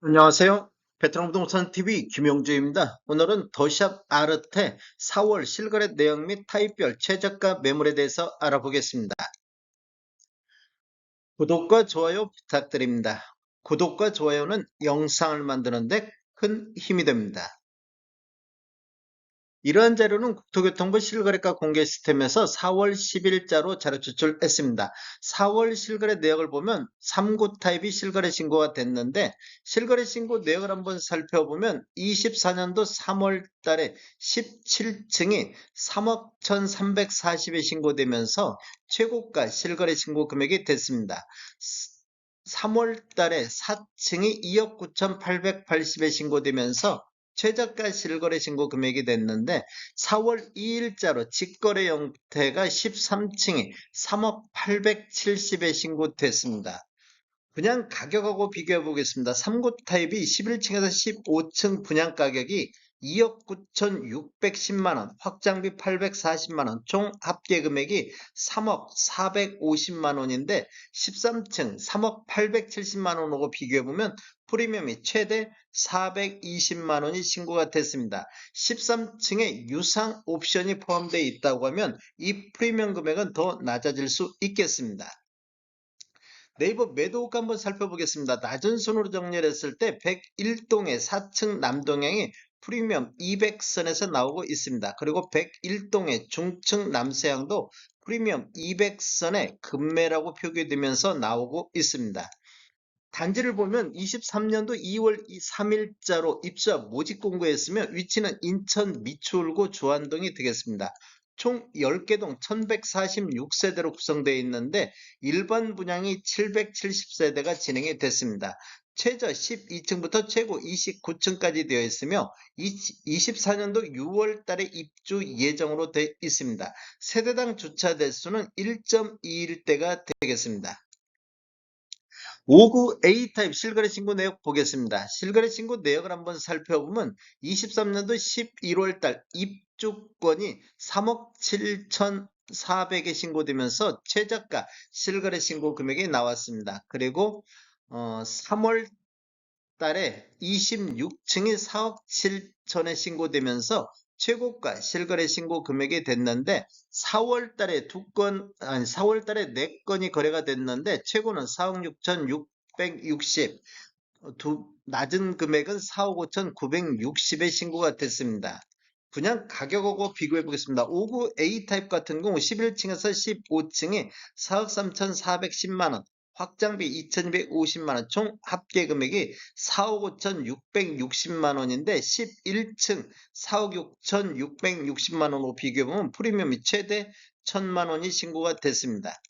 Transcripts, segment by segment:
안녕하세요. 베트남 부동산 TV 김용주입니다. 오늘은 더샵 아르테 4월 실거래 내용 및 타입별 최저가 매물에 대해서 알아보겠습니다. 구독과 좋아요 부탁드립니다. 구독과 좋아요는 영상을 만드는데 큰 힘이 됩니다. 이러한 자료는 국토교통부 실거래가 공개 시스템에서 4월 10일자로 자료 추출했습니다. 4월 실거래 내역을 보면 3구 타입이 실거래 신고가 됐는데 실거래 신고 내역을 한번 살펴보면 24년도 3월 달에 17층이 3억 1340에 신고되면서 최고가 실거래 신고 금액이 됐습니다. 3월 달에 4층이 2억 9,880에 신고되면서 최저가 실거래 신고 금액이 됐는데 4월 2일자로 직거래 형태가 13층이 3억 870에 신고됐습니다. 그냥 가격하고 비교해 보겠습니다. 3구 타입이 11층에서 15층 분양 가격이 2억 9,610만원, 확장비 840만원, 총 합계 금액이 3억 450만원인데 13층 3억 870만원하고 비교해보면 프리미엄이 최대 420만 원이 신고가 됐습니다. 13층에 유상 옵션이 포함되어 있다고 하면 이 프리미엄 금액은 더 낮아질 수 있겠습니다. 네이버 매도가 한번 살펴보겠습니다. 낮은 순으로 정렬했을 때 101동의 4층 남동향이 프리미엄 200선에서 나오고 있습니다. 그리고 101동의 중층 남서향도 프리미엄 200선에 금매라고 표기되면서 나오고 있습니다. 단지를 보면 23년도 2월 3일자로 입주자 모집 공고했으며 위치는 인천 미추홀구 조안동이 되겠습니다. 총 10개 동 1146세대로 구성되어 있는데 일반 분양이 770세대가 진행이 됐습니다. 최저 12층부터 최고 29층까지 되어 있으며 24년도 6월 달에 입주 예정으로 되어 있습니다. 세대당 주차 대수는 1.21대가 되겠습니다. 5구 A타입 실거래 신고 내역 보겠습니다. 실거래 신고 내역을 한번 살펴보면 23년도 11월 달 입주권이 3억 7천4백에 신고되면서 최저가 실거래 신고 금액이 나왔습니다. 그리고 어, 3월 달에 26층이 4억 7천에 신고되면서 최고가 실거래 신고 금액이 됐는데 4월 달에 두 건, 아니 4월 달에 네 건이 거래가 됐는데 최고는 4억 6,660, 두, 낮은 금액은 4억 5,960에 신고가 됐습니다. 분양 가격하고 비교해 보겠습니다. 5구 A타입 같은 경우 11층에서 15층이 4억 3,410만원, 확장비 2,250만원, 총 합계 금액이 4억 5,660만원인데 11층 4억 6,660만원으로 비교해보면 프리미엄이 최대 1,000만원이 신고가 됐습니다.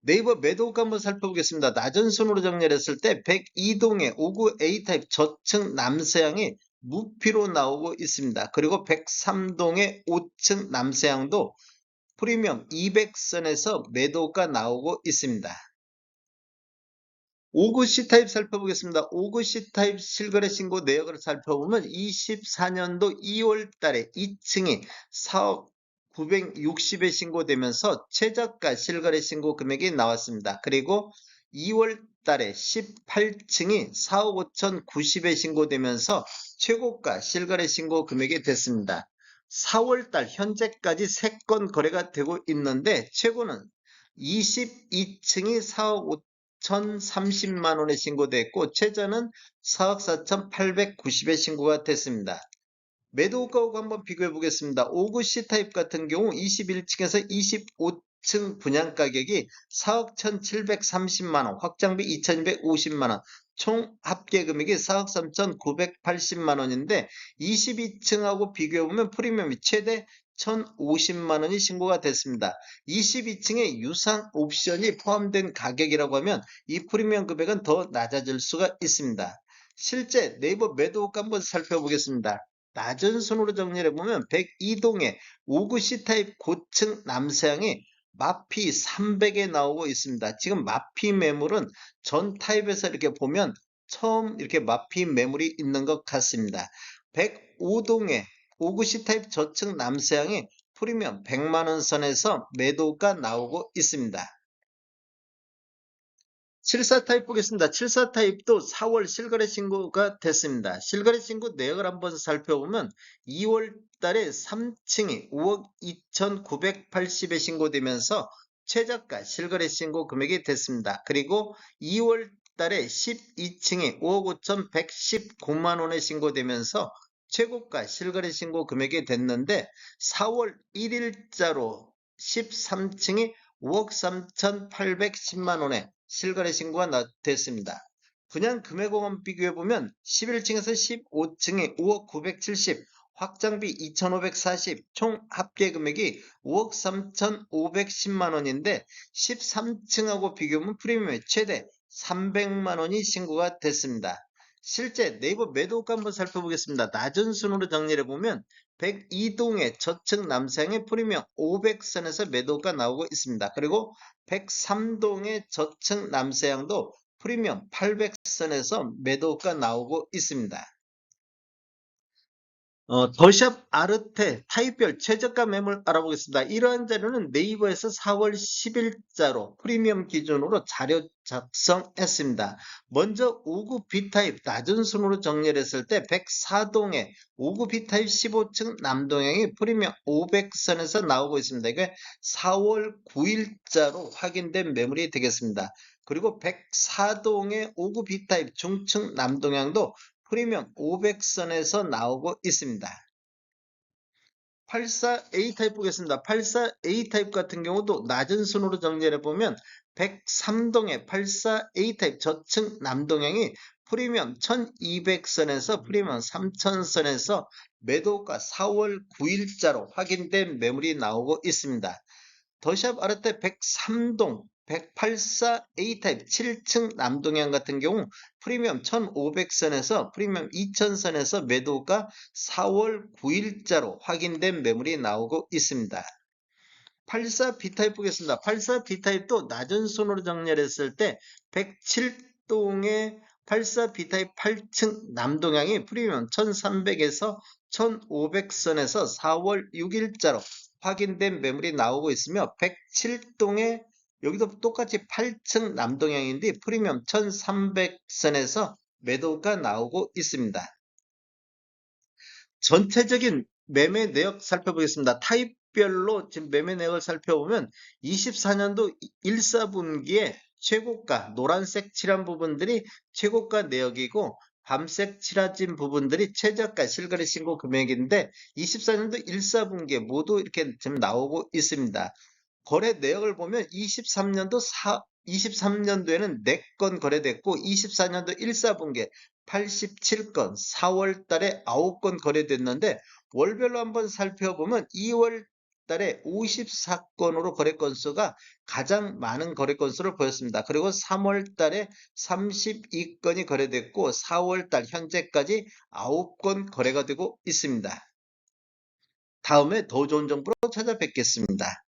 네이버 매도가 한번 살펴보겠습니다. 낮은 순으로 정렬했을 때 102동의 5구 A타입 저층 남서향이 무피로 나오고 있습니다. 그리고 103동의 5층 남서향도 프리미엄 200선에서 매도가 나오고 있습니다. 5구 C타입 살펴보겠습니다. 5구 C타입 실거래 신고 내역을 살펴보면 24년도 2월 달에 2층이 4억 960에 신고되면서 최저가 실거래 신고 금액이 나왔습니다. 그리고 2월 달에 18층이 4억 5,090에 신고되면서 최고가 실거래 신고 금액이 됐습니다. 4월 달 현재까지 3건 거래가 되고 있는데 최고는 22층이 4억 5,030만 원에 신고됐고 최저는 4억 4,890에 신고가 됐습니다. 매도가하고 한번 비교해 보겠습니다. 5구 C타입 같은 경우 21층에서 25층 분양 가격이 4억 1,730만원, 확장비 2,250만원, 총 합계 금액이 4억 3,980만 원인데 22층하고 비교해보면 프리미엄이 최대 1,050만 원이 신고가 됐습니다. 22층에 유상 옵션이 포함된 가격이라고 하면 이 프리미엄 금액은 더 낮아질 수가 있습니다. 실제 네이버 매도가 한번 살펴보겠습니다. 낮은 순으로 정리해 보면 102동의 5구 C타입 고층 남서향이 마피 300에 나오고 있습니다. 지금 마피 매물은 전 타입에서 이렇게 보면 처음 이렇게 마피 매물이 있는 것 같습니다. 105동의 5구 C타입 저층 남서향이 프리미엄 100만원 선에서 매도가 나오고 있습니다. 74 타입 보겠습니다. 74 타입도 4월 실거래 신고가 됐습니다. 실거래 신고 내역을 한번 살펴보면 2월 달에 3층이 5억 2,980에 신고되면서 최저가 실거래 신고 금액이 됐습니다. 그리고 2월 달에 12층이 5억 5,119만 원에 신고되면서 최고가 실거래 신고 금액이 됐는데 4월 1일자로 13층이 5억 3,810만 원에 실거래 신고가 나- 됐습니다. 분양 금액공원 비교해보면 11층에서 15층이 5억 970, 확장비 2,540, 총 합계 금액이 5억 3,510만 원인데 13층하고 비교하면 프리미엄이 최대 300만 원이 신고가 됐습니다. 실제 네이버 매도가 한번 살펴보겠습니다. 낮은 순으로 정리해 보면 102동의 저층 남상의 프리미엄 500선에서 매도가 나오고 있습니다. 그리고 103동의 저층 남서양도 프리미엄 800선에서 매도가 나오고 있습니다. 어, 더샵 아르테 타입별 최저가 매물 알아보겠습니다. 이러한 자료는 네이버에서 4월 10일자로 프리미엄 기준으로 자료 작성했습니다. 먼저 5구 B타입 낮은 순으로 정리를 했을 때 104동에 5구 B타입 15층 남동향이 프리미엄 500선에서 나오고 있습니다. 이게 4월 9일자로 확인된 매물이 되겠습니다. 그리고 104동의 5구 B타입 중층 남동향도 프리미엄 500선에서 나오고 있습니다. 84A 타입 보겠습니다. 84A 타입 같은 경우도 낮은 순으로 정리해 보면 103동의 84A 타입 저층 남동향이 프리미엄 1200선에서 프리미엄 3000선에서 매도가 4월 9일자로 확인된 매물이 나오고 있습니다. 더샵 아르테 103동 184A 타입 7층 남동향 같은 경우 프리미엄 1500선에서 프리미엄 2000선에서 매도가 4월 9일자로 확인된 매물이 나오고 있습니다. 84B 타입 보겠습니다. 84B 타입도 낮은 순으로 정렬했을 때 107동의 84B 타입 8층 남동향이 프리미엄 1300에서 1500선에서 4월 6일자로 확인된 매물이 나오고 있으며 107동의 여기도 똑같이 8층 남동향인데 프리미엄 1300선에서 매도가 나오고 있습니다. 전체적인 매매 내역 살펴보겠습니다. 타입별로 지금 매매 내역을 살펴보면 24년도 1사분기에 최고가 노란색 칠한 부분들이 최고가 내역이고 밤색 칠해진 부분들이 최저가 실거래 신고 금액인데 24년도 1사분기에 모두 이렇게 지금 나오고 있습니다. 거래 내역을 보면 23년도 4, 23년도에는 4건 거래됐고 24년도 1사분기에 87건, 4월 달에 9건 거래됐는데 월별로 한번 살펴보면 2월 달에 54건으로 거래 건수가 가장 많은 거래 건수를 보였습니다. 그리고 3월 달에 32건이 거래됐고 4월 달 현재까지 9건 거래가 되고 있습니다. 다음에 더 좋은 정보로 찾아뵙겠습니다.